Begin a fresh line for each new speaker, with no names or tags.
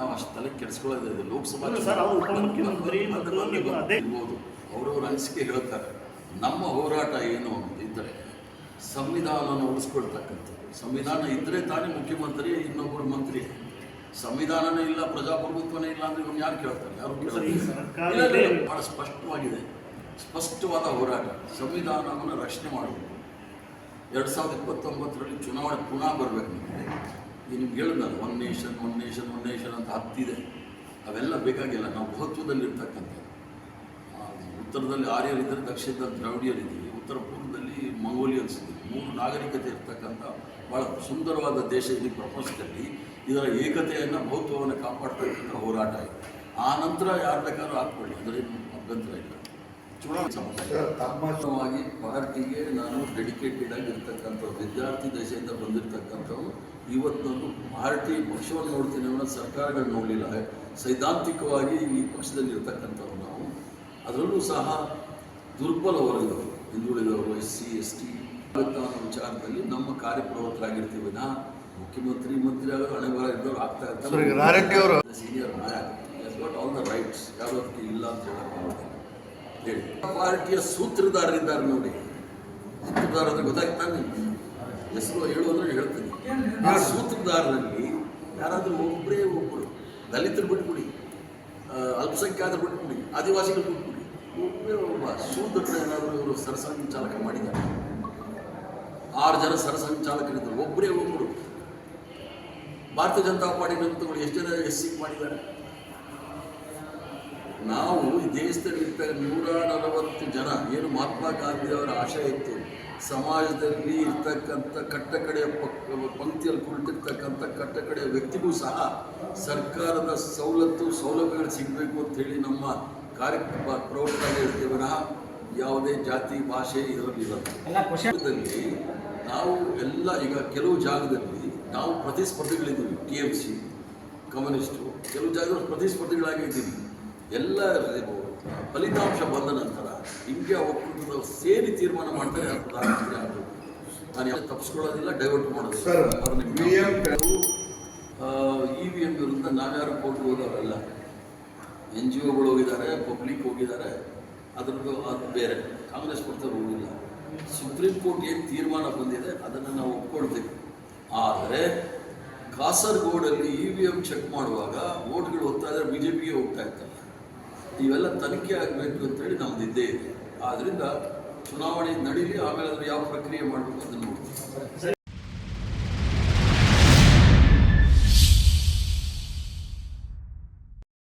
ನಾವು ಅಷ್ಟು ತಲೆ ಕೆಡಿಸ್ಕೊಳ್ಳೋದಿದೆ ಲೋಕಸಭಾ ಇರ್ಬೋದು ಅವರವ್ರ ಅನಿಸಿಕೆ ಹೇಳ್ತಾರೆ. ನಮ್ಮ ಹೋರಾಟ ಏನು ಅಂತ ಇದ್ದರೆ ಸಂವಿಧಾನವನ್ನು ಉಳಿಸ್ಕೊಳ್ತಕ್ಕಂಥದ್ದು. ಸಂವಿಧಾನ ಇದ್ದರೆ ತಾನೇ ಮುಖ್ಯಮಂತ್ರಿ ಇನ್ನೊಬ್ಬರು ಮಂತ್ರಿ. ಸಂವಿಧಾನನೇ ಇಲ್ಲ ಪ್ರಜಾಪ್ರಭುತ್ವನೇ ಇಲ್ಲ ಅಂದರೆ ಇವನು ಯಾರು ಕೇಳ್ತಾರೆ? ಯಾರು
ಕೇಳ್ತಾರೆ?
ಭಾಳ ಸ್ಪಷ್ಟವಾಗಿದೆ. ಸ್ಪಷ್ಟವಾದ ಹೋರಾಟ. ಸಂವಿಧಾನವನ್ನು ರಕ್ಷಣೆ ಮಾಡಬೇಕು. ಎರಡು ಸಾವಿರದ ಇಪ್ಪತ್ತೊಂಬತ್ತರಲ್ಲಿ ಚುನಾವಣೆ ಪುನಃ ಬರಬೇಕು ನಮಗೆ. ನಿಮ್ಗೆ ಹೇಳಿದ್ನಲ್ಲ one nation one nation one nation ಅಂತ ಹತ್ತಿದೆ. ಅವೆಲ್ಲ ಬೇಕಾಗಿಲ್ಲ. ನಾವು ಆ, ಉತ್ತರದಲ್ಲಿ ಆರ್ಯರಿದ್ದರೆ ದಕ್ಷಿಣದಲ್ಲಿ ದ್ರಾವಿಡಿಯರಿದ್ದೀವಿ ಉತ್ತರ ಪೂರ್ವದಲ್ಲಿ ಮಂಗೋಲಿಯನ್ಸ್ ಇದ್ದೀವಿ ಮೂರು ನಾಗರಿಕತೆ ಇರ್ತಕ್ಕಂಥ ಭಾಳ ಸುಂದರವಾದ ದೇಶ ಇಡೀ ಪ್ರಪಂಚದಲ್ಲಿ. ಇದರ ಏಕತೆಯನ್ನು ಬಹುತ್ವವನ್ನು ಕಾಪಾಡ್ತಕ್ಕಂಥ ಹೋರಾಟ ಇದೆ. ಆ ನಂತರ ಯಾರು ಬೇಕಾದ್ರೂ ಹಾಕ್ಕೊಳ್ಳಿ ಅಂದರೆ ಅಭ್ಯಂತರ ಇಲ್ಲ. ಚುನಾವಣೆ
ತಮ್ಮ
ಪಾರ್ಟಿಗೆ ನಾನು ಡೆಡಿಕೇಟೆಡ್ ಆಗಿರ್ತಕ್ಕಂಥ ವಿದ್ಯಾರ್ಥಿ ದೇಶದಿಂದ ಬಂದಿರತಕ್ಕಂಥವ್ರು ಇವತ್ತು ನಾನು ಪಾರ್ಟಿ ಪಕ್ಷವನ್ನು ನೋಡ್ತೀನಿ ಅವನ ಸರ್ಕಾರಗಳು ನೋಡಲಿಲ್ಲ. ಸೈದ್ಧಾಂತಿಕವಾಗಿ ಈ ಪಕ್ಷದಲ್ಲಿ ಇರ್ತಕ್ಕಂಥವ್ರು ನಾವು. ಅದರಲ್ಲೂ ಸಹ ದುರ್ಬಲ ವರ್ಗದವರು ಹಿಂದುಳಿದವರು ಎಸ್ ಸಿ ಎಸ್ ಟಿ ಅನ್ನೋ ವಿಚಾರದಲ್ಲಿ ನಮ್ಮ ಕಾರ್ಯಪ್ರವೃತ್ತರಾಗಿರ್ತೀವಿ ನಾ ಮುಖ್ಯಮಂತ್ರಿ ಮಂತ್ರಿ ಆಗೋರು ಹಣೆ ಬರ ಇದ್ದವ್ರು ಆಗ್ತಾ
ಇರ್ತಾರೆ.
Senior got all the rights ಯಾರು ಅದಕ್ಕೆ ಇಲ್ಲ ಅಂತ ಹೇಳಿ. ಪಾರ್ಟಿಯ ಸೂತ್ರಧಾರರಿದ್ದಾರೆ ನೋಡಿ. ಸೂತ್ರಧಾರ ಅಂದ್ರೆ ಗೊತ್ತಾಗ್ತಾ ನಿಮ್ಗೆ? ಹೆಸರು ಹೇಳು ಅಂದ್ರೆ ಹೇಳ್ತೀನಿ ಆ ಸೂತ್ರದಾರರಲ್ಲಿ ಯಾರಾದರೂ ಒಬ್ಬರೇ ಒಬ್ಬರು ದಲಿತರು ಬಿಟ್ಬಿಡಿ ಅಲ್ಪಸಂಖ್ಯಾತರು ಬಿಟ್ಬಿಡಿ ಆದಿವಾಸಿಗಳು ಬಿಟ್ಬಿಡಿ ಒಬ್ಬರೇ ಒಬ್ಬ ಸೂತ್ರ ಏನಾದರೂ ಇವರು ಸರಸಂಚಾಲಕ ಮಾಡಿದ್ದಾರೆ. ಆರು ಜನ ಸರಸಂಚಾಲಕರಿದ್ದರು ಒಬ್ಬರೇ ಒಬ್ಬರು ಭಾರತೀಯ ಜನತಾ ಪಾರ್ಟಿ ತಗೊಂಡು ಎಷ್ಟು ಜನ ಎಸ್ ಸಿ ಮಾಡಿದ್ದಾರೆ? ನಾವು ಈ ದೇಶದಲ್ಲಿ ನೂರ ನಲವತ್ತು ಜನ. ಏನು ಮಹಾತ್ಮ ಗಾಂಧಿ ಅವರ ಆಶಯ ಇತ್ತು. ಸಮಾಜದಲ್ಲಿ ಇರ್ತಕ್ಕಂಥ ಕಟ್ಟಕಡೆಯ ಪಕ್ ಪಂಕ್ತಿಯಲ್ಲಿ ಕುಳಿತಿರ್ತಕ್ಕಂಥ ಕಟ್ಟಕಡೆಯ ವ್ಯಕ್ತಿಗೂ ಸಹ ಸರ್ಕಾರದ ಸವಲತ್ತು ಸೌಲಭ್ಯಗಳು ಸಿಗಬೇಕು ಅಂತ ಹೇಳಿ ನಮ್ಮ ಕಾರ್ಯಕ್ರಮ ಪ್ರವರ್ತನೆ ವಿನಃ ಯಾವುದೇ ಜಾತಿ ಭಾಷೆ ಇದರಲ್ಲಿ ಇರೋದು ನಾವು ಎಲ್ಲ ಈಗ ಕೆಲವು ಜಾಗದಲ್ಲಿ ನಾವು ಪ್ರತಿಸ್ಪರ್ಧಿಗಳಿದ್ದೀವಿ. ಟಿ ಎಂ ಸಿ ಕಮ್ಯುನಿಸ್ಟು ಕೆಲವು ಜಾಗದಲ್ಲಿ ಪ್ರತಿಸ್ಪರ್ಧಿಗಳಾಗಿದ್ದೀವಿ. ಎಲ್ಲ ಫಲಿತಾಂಶ ಬಂದ ನಂತರ ಇಂಡಿಯಾ ಒಕ್ಕೂಟದ ಸೇರಿ ತೀರ್ಮಾನ ಮಾಡ್ತಾರೆ ಆಗಬೇಕು ನಾನು ಯಾರು ತಪ್ಪಿಸ್ಕೊಳ್ಳೋದಿಲ್ಲ ಡೈವರ್ಟ್ ಮಾಡೋದು ಇ ವಿ ಎಂ ವಿರುದ್ಧ ನಾವ್ಯಾರು ಕೋರ್ಟ್ ಹೋದವರಲ್ಲ. ಎನ್ ಜಿ ಒಗಳು ಹೋಗಿದ್ದಾರೆ ಪಬ್ಲಿಕ್ ಹೋಗಿದ್ದಾರೆ. ಅದರದ್ದು ಅದು ಬೇರೆ. ಕಾಂಗ್ರೆಸ್ ಪಕ್ಷದವ್ರು ಹೋಗಿಲ್ಲ. ಸುಪ್ರೀಂ ಕೋರ್ಟ್ ಏನು ತೀರ್ಮಾನ ಬಂದಿದೆ ಅದನ್ನು ನಾವು ಒಪ್ಕೊಳ್ತೀವಿ. ಆದರೆ ಕಾಸರ್ಗೋಡಲ್ಲಿ ಇ ವಿ ಎಂ ಚೆಕ್ ಮಾಡುವಾಗ ವೋಟ್ಗಳು ಹೋಗ್ತಾ ಇದ್ರೆ ಬಿ ಜೆ ಪಿಗೆ ಹೋಗ್ತಾ ಇತ್ತಲ್ಲ. ಇವೆಲ್ಲ ತನಿಖೆ ಆಗಬೇಕು ಅಂತೇಳಿ ನಮ್ದು ಇದ್ದೇ ಇದೆ. ಆದ್ದರಿಂದ ಚುನಾವಣೆ ನಡೀಲಿ, ಆಮೇಲೆ ಅದ್ರ ಯಾವ ಪ್ರಕ್ರಿಯೆ ಮಾಡಬೇಕು ಅಂತ ನೋಡ್ತೀವಿ.